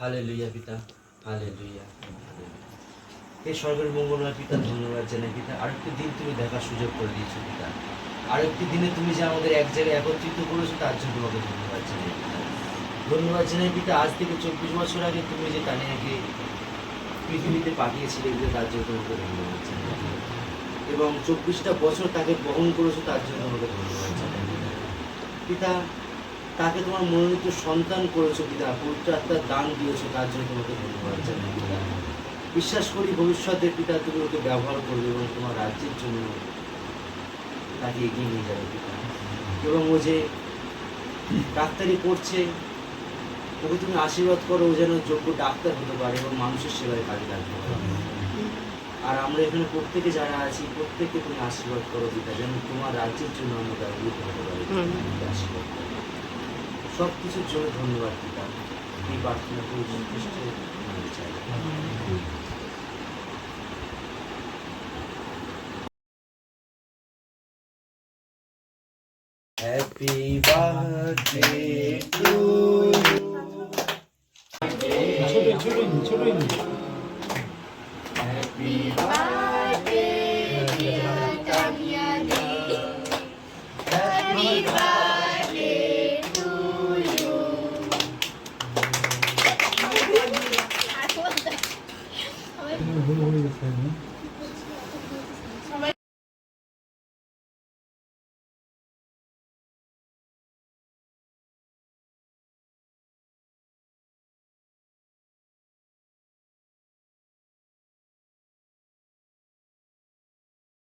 হালে লুইয়া পিতা হালে লুইয়া এই স্বর্গের মঙ্গলময় পিতা, ধন্যবাদ জানাই পিতা। আরেকটি দিন তুমি দেখার সুযোগ করে দিয়েছ পিতা। আরেকটি দিনে তুমি যে আমাদের এক জায়গায় একত্রিত করেছ, তার জন্য তোমাকে ধন্যবাদ জানাই ধন্যবাদ জানাই পিতা, আজ থেকে চব্বিশ বছর আগে তুমি যে তানিয়াকে পৃথিবীতে পাঠিয়েছিলে যে তার জন্য তোমাকে ধন্যবাদ জানাই এবং চব্বিশটা বছর তাকে বহন করেছ, তার জন্য তোমাকে ধন্যবাদ জানাই পিতা। তাকে তোমার মনোনীত সন্তান করেছ পিতা পবিত্র আত্মার দান দিয়েছ তার জন্য তোমাকে ধন্যবাদ জানাই। পিতা বিশ্বাস করি ভবিষ্যতে পিতা তুমি ওকে ব্যবহার করবে এবং তোমার রাজ্যের জন্য তাকে এগিয়ে নিয়ে যাবে পিতা। এবং ও যে ডাক্তারি পড়ছে ওকে তুমি আশীর্বাদ করো ও যেন যোগ্য ডাক্তার হতে পারে এবং মানুষের সেবায় কাজে লাগতে পারে। আর আমরা এখানে প্রত্যেকে যারা আছি প্রত্যেককে তুমি আশীর্বাদ করো পিতা যেন তোমার রাজ্যের জন্য আমরা ব্যবহৃত হতে পারি। আশীর্বাদ সব কিছুর জন্য ধন্যবাদ পিতা এই প্রার্থনা করি যীশু খ্রিস্টের নামে চাই Happy birthday to you. Uhum.